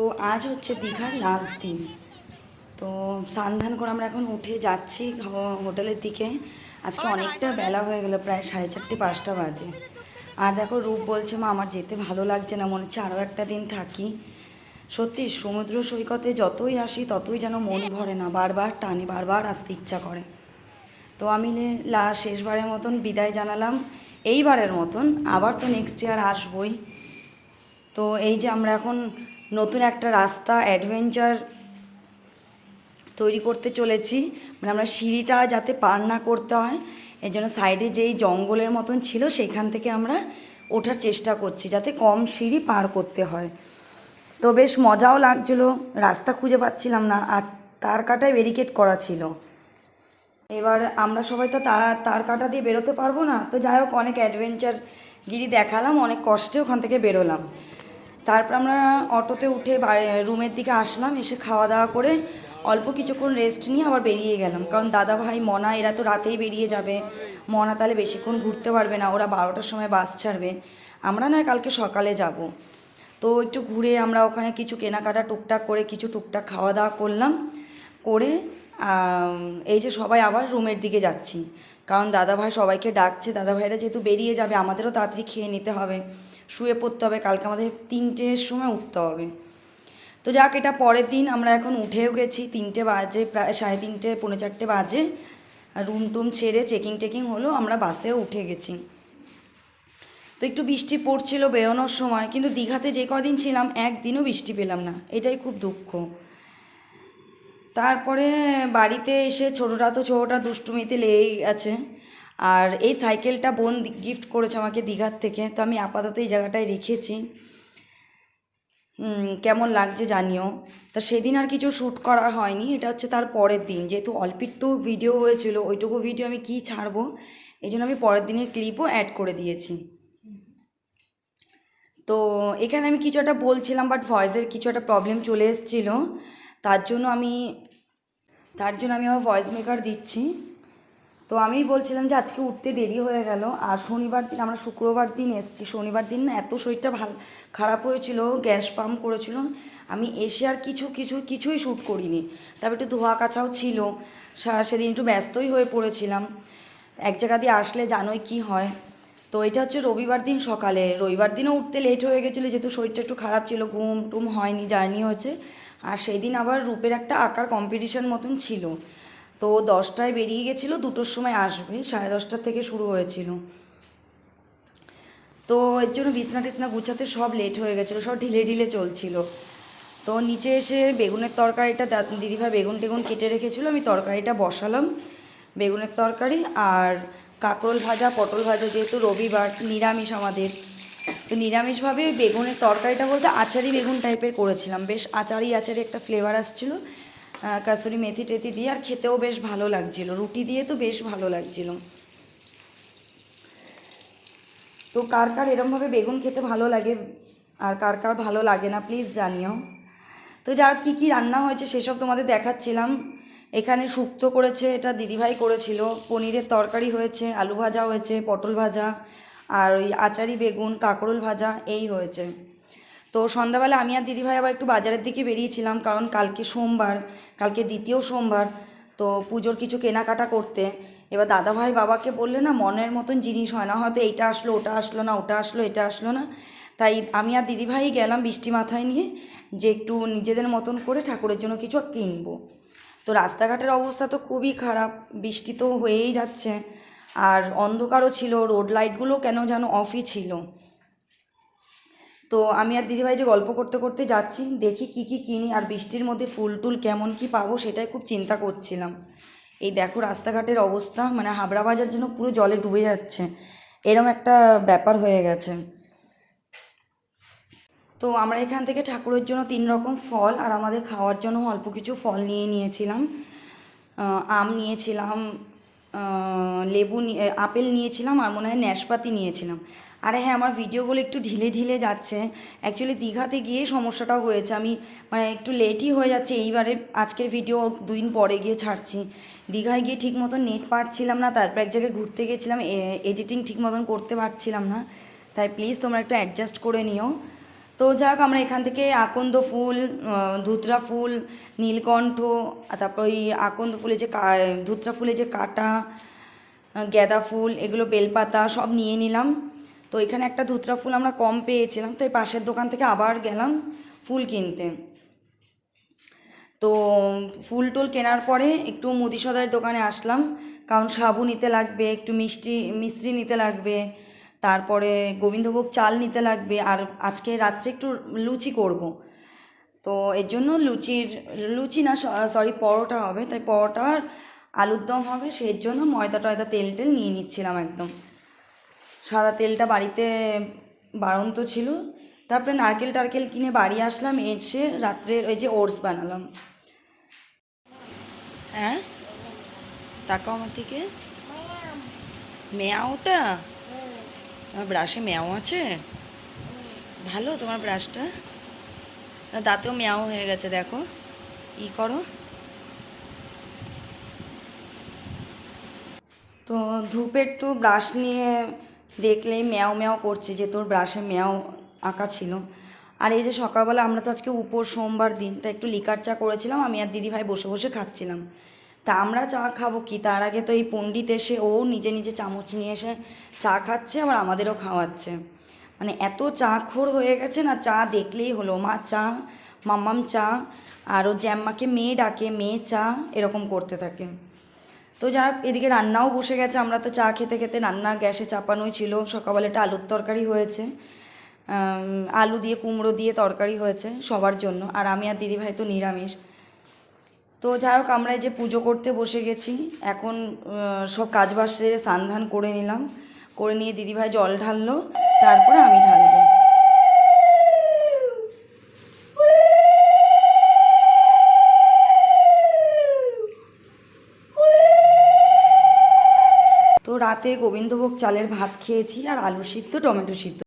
তো আজ হচ্ছে দীঘার লাস্ট দিন। তো স্নান করে আমরা এখন উঠে যাচ্ছি হোটেলের দিকে। আজকে অনেকটা বেলা হয়ে গেল, প্রায় সাড়ে চারটে পাঁচটা বাজে। আর দেখো, রূপ বলছে, মা, আমার যেতে ভালো লাগছে না, মনে হচ্ছে আরও একটা দিন থাকি। সত্যি, সমুদ্র সৈকতে যতই আসি, ততই যেন মন ভরে না, বারবার টানে, বারবার আসতে ইচ্ছা করে। তো আমি লা শেষবারের মতন বিদায় জানালাম। এইবারের মতন আবার তো নেক্সট ইয়ার আসবই। তো এই যে আমরা এখন নতুন একটা রাস্তা অ্যাডভেঞ্চার তৈরি করতে চলেছি। মানে আমরা সিঁড়িটা যাতে পার না করতে হয় এই জন্য সাইডে যেই জঙ্গলের মতন ছিল, সেখান থেকে আমরা ওঠার চেষ্টা করছি, যাতে কম সিঁড়ি পার করতে হয়। তো বেশ মজাও লাগছিল, রাস্তা খুঁজে পাচ্ছিলাম না, আর তার কাটায় ব্যারিকেড করা ছিল। এবার আমরা সবাই তো তার তার কাটা দিয়ে বেরোতে পারব না, তো যাই হোক, অনেক অ্যাডভেঞ্চার গিরি দেখালাম, অনেক কষ্টে ওখান থেকে বেরোলাম। তারপর আমরা অটোতে উঠে রুমের দিকে আসলাম, এসে খাওয়া দাওয়া করে অল্প কিছুক্ষণ রেস্ট নিয়ে আবার বেরিয়ে গেলাম। কারণ দাদা ভাই, মনা, এরা তো রাতেই বেরিয়ে যাবে। মনা তাহলে বেশিক্ষণ ঘুরতে পারবে না, ওরা বারোটার সময় বাস ছাড়বে। আমরা নয় কালকে সকালে যাব। তো একটু ঘুরে আমরা ওখানে কিছু কেনাকাটা টুকটাক করে কিছু টুকটাক খাওয়া দাওয়া করলাম। করে এই যে সবাই আবার রুমের দিকে যাচ্ছি। কারণ দাদাভাই সবাইকে ডাকছে দাদাভাইরা যেহেতু বেরিয়ে যাবে, আমাদেরও তাড়াতাড়ি খেয়ে নিতে হবে। শুয়ে পড়তে হবে, কালকে আমাদের তিনটের সময় উঠতে হবে। তো যাক, এটা পরের দিন, আমরা এখন উঠেও গেছি, তিনটে বাজে, প্রায় সাড়ে তিনটে, পৌনে চারটে বাজে। রুম টুম ছেড়ে চেকিং টেকিং হলো, আমরা বাসেও উঠে গেছি। তো একটু বৃষ্টি পড়ছিল বেরোনোর সময়, কিন্তু দীঘাতে যে কদিন ছিলাম, একদিনও বৃষ্টি পেলাম না। এটাই খুব দুঃখ। তারপরে বাড়িতে এসে ছোটোটা তো ছোটোটা দুষ্টুমিতে লেগেই আছে। আর এই সাইকেলটা বোন গিফট করেছে আমাকে দীঘার থেকে, তো আমি আপাতত এই জায়গাটায় রেখেছি। কেমন লাগছে জানিও। তা সেদিন আর কিছু শ্যুট করা হয়নি, এটা হচ্ছে তার পরের দিন। যেহেতু অল্প একটু ভিডিও হয়েছিল, ওইটুকু ভিডিও আমি কী ছাড়বো? এই জন্য আমি পরের দিনের ক্লিপও অ্যাড করে দিয়েছি। তো এখানে আমি কিছু একটা বলছিলাম বাট ভয়েসের কিছু একটা প্রবলেম চলে এসেছিল। তার জন্য আমি, তার জন্য আমি আমার ভয়েস মেকার দিচ্ছি। তো আমি বলছিলাম যে আজকে উঠতে দেরি হয়ে গেল, আর শনিবার দিন, আমরা শুক্রবার দিন এসেছি। শনিবার দিন না এত শরীরটা ভালো, খারাপ হয়েছিল, গ্যাস পাম্প করেছিল, আমি এসে আর কিছু কিছু, কিছুই শ্যুট করিনি। তারপর একটু ধোয়া কাছাও ছিল সেদিন একটু ব্যস্তই হয়ে পড়েছিলাম। এক জায়গা দিয়ে আসলে জানোই কি হয়। তো এটা হচ্ছে রবিবার দিন সকালে, রবিবার দিনও উঠতে লেট হয়ে গেছিল, যেহেতু শরীরটা একটু খারাপ ছিল ঘুম টুম হয়নি, জার্নি হয়েছে। আর সেই দিন আবার রূপের একটা আঁকার কম্পিটিশন মতন ছিল। তো দশটায় বেরিয়ে গেছিল, দুটোর সময় আসবে, সাড়ে দশটার থেকে শুরু হয়েছিল। তো এর জন্য বিছনা টিছনা গুছাতে সব লেট হয়ে গেছিল, সব ঢিলে ঢিলে চলছিল। তো নিচে এসে বেগুনের তরকারিটা দিদিভাই বেগুন টেগুন কেটে রেখেছিলো, আমি তরকারিটা বসালাম, বেগুনের তরকারি আর কাঁকরোল ভাজা, পটল ভাজা যেহেতু রবিবার, নিরামিষ আমাদের। তো নিরামিষভাবে বেগুনের তরকারিটা বলতে আচারি বেগুন টাইপের করেছিলাম, বেশ আচারি আচারি একটা ফ্লেভার আসছিল। কাসুরি মেথি টেথি দিয়ে, আর খেতেও বেশ ভালো লাগছিল। রুটি দিয়ে তো বেশ ভালো লাগছিল। তো কার কার এরমভাবে বেগুন খেতে ভালো লাগে, আর কার কার ভালো লাগে না প্লিজ জানিও। তো যা কী কী রান্না হয়েছে সেসব তোমাদের দেখাচ্ছিলাম। এখানে শুক্তো করেছে, এটা দিদিভাই করেছিল। পনিরের তরকারি হয়েছে, আলু ভাজা হয়েছে, পটল ভাজা, আর ওই আচারি বেগুন, কাঁকরোল ভাজা, এই হয়েছে। তো সন্ধ্যাবেলা আমি আর দিদিভাই আবার একটু বাজারের দিকে বেরিয়েছিলাম, কারণ কালকে সোমবার, কালকে দ্বিতীয় সোমবার, তো পুজোর কিছু কেনাকাটা করতে। এবার দাদাভাই বাবাকে বললে না, মনের মতন জিনিস হয় না, হয়তো এইটা আসলো, ওটা আসলো না, ওটা আসলো, এটা আসলো না। তাই আমি আর দিদিভাই গেলাম বৃষ্টি মাথায় নিয়ে, যে একটু নিজেদের মতন করে ঠাকুরের জন্য কিছু কিনবো। তো রাস্তাঘাটের অবস্থা তো খুবই খারাপ, বৃষ্টি তো হয়েই যাচ্ছে। আর অন্ধকারও ছিল, রোড লাইটগুলো কেন যেন অফই ছিল। তো আমি আর দিদিভাই যে গল্প করতে করতে যাচ্ছি, দেখি কি কি কিনি আর বৃষ্টির মধ্যে ফুল টুল কেমন কি পাবো সেটাই খুব চিন্তা করছিলাম। এই দেখো রাস্তাঘাটের অবস্থা মানে হাবড়া বাজার যেন পুরো জলে ডুবে যাচ্ছে, এরম একটা ব্যাপার হয়ে গেছে। তো আমরা এখান থেকে ঠাকুরের জন্য তিন রকম ফল আর আমাদের খাওয়ার জন্য অল্প কিছু ফল নিয়ে নিয়েছিলাম। আম নিয়েছিলাম লেবু আপেল নিয়েছিলাম আর মনে হয় ন্যাশপাতি নিয়েছিলাম। আরে হ্যাঁ আমার ভিডিওগুলো একটু ঢিলে ঢিলে যাচ্ছে। অ্যাকচুয়ালি দীঘাতে গিয়ে সমস্যাটাও হয়েছে। আমি মানে একটু লেটই হয়ে যাচ্ছে। এইবারে আজকের ভিডিও দুদিন পরে গিয়ে ছাড়ছি। দীঘায় গিয়ে ঠিক মতন নেট পাচ্ছিলাম না। তারপর এক জায়গায় ঘুরতে গেছিলাম। এডিটিং ঠিক মতন করতে পারছিলাম না। তাই প্লিজ তোমরা একটু অ্যাডজাস্ট করে নিও। তো যাই হোক আমরা এখান থেকে আকন্দ ফুল ধুতরা ফুল, নীলকণ্ঠ তারপর ওই আকন্দ ফুলের যে ধুতরা ফুলের যে কাটা গাঁদা ফুল, এগুলো বেলপাতা সব নিয়ে নিলাম। তো এখানে একটা ধুতরা ফুল আমরা কম পেয়েছিলাম, তো এই পাশের দোকান থেকে আবার গেলাম ফুল কিনতে। তো ফুল টুল কেনার পরে একটু মুদি দোকানে আসলাম, কারণ সাবু নিতে লাগবে, একটু মিষ্টি মিষ্টি নিতে লাগবে, তারপরে গোবিন্দভোগ চাল নিতে লাগবে, আর আজকে রাত্রে একটু লুচি করব। তো এর জন্য লুচির, লুচি না, সরি পরোটা হবে, তাই পরোটা আর আলুর দম হবে, সেই জন্য ময়দা টয়দা তেল টেল নিয়ে নিচ্ছিলাম একদম। সাদা তেলটা বাড়িতে বাড়ন্ত ছিল। তারপরে নারকেল টারকেল কিনে বাড়ি আসলাম, এসে রাত্রের ওই যে ওটস বানালাম। হ্যাঁ? তাকাও আমার দিকে। মেয়াওটা? আমার ব্রাশে মেয়াও আছে? ভালো তোমার ব্রাশটা দাঁতেও মেয়াও হয়ে গেছে, দেখো। ই করো। তো ধূপের তো ব্রাশ নিয়ে দেখলেই ম্যাও ম্যাও করছে যে তোর ব্রাশে ম্যাও আঁকা ছিল। আর এই যে সকালবেলা আমরা তো আজকে উপর সোমবার দিন, তা একটু লিকার চা করেছিলাম, আমি আর দিদিভাই বসে বসে খাচ্ছিলাম। তা আমরা চা খাব কি? তার আগে তো এই পণ্ডিত এসে, ও নিজে নিজে চামচ নিয়ে এসে চা খাচ্ছে, আবার আমাদেরও খাওয়াচ্ছে। মানে এত চা খোর হয়ে গেছে না, চা দেখলেই হলো। মা চা, মাম্মাম চা, আর ও জ্যাম্মাকে মেয়ে ডাকে, মেয়ে চা, এরকম করতে থাকে। তো হোক এদিকে রান্নাও বসে গেছে। আমরা তো চা খেতে খেতে রান্না গ্যাসে চাপানোই ছিল। সকালবেলা একটা আলুর তরকারি হয়েছে। আলু দিয়ে কুমড়ো দিয়ে তরকারি হয়েছে সবার জন্য। আর আমি আর দিদিভাই তো নিরামিষ। তো যাই হোক, আমরা এই যে পুজো করতে বসে গেছি। এখন সব কাজ বাজ সেরে স্নান করে নিলাম। করে নিয়ে দিদিভাই জল ঢাললো। তারপরে আমি ঢালবো। রাতে গোবিন্দভোগ চালের ভাত খেয়েছি আর আলু সিদ্ধ টমেটো সিদ্ধ।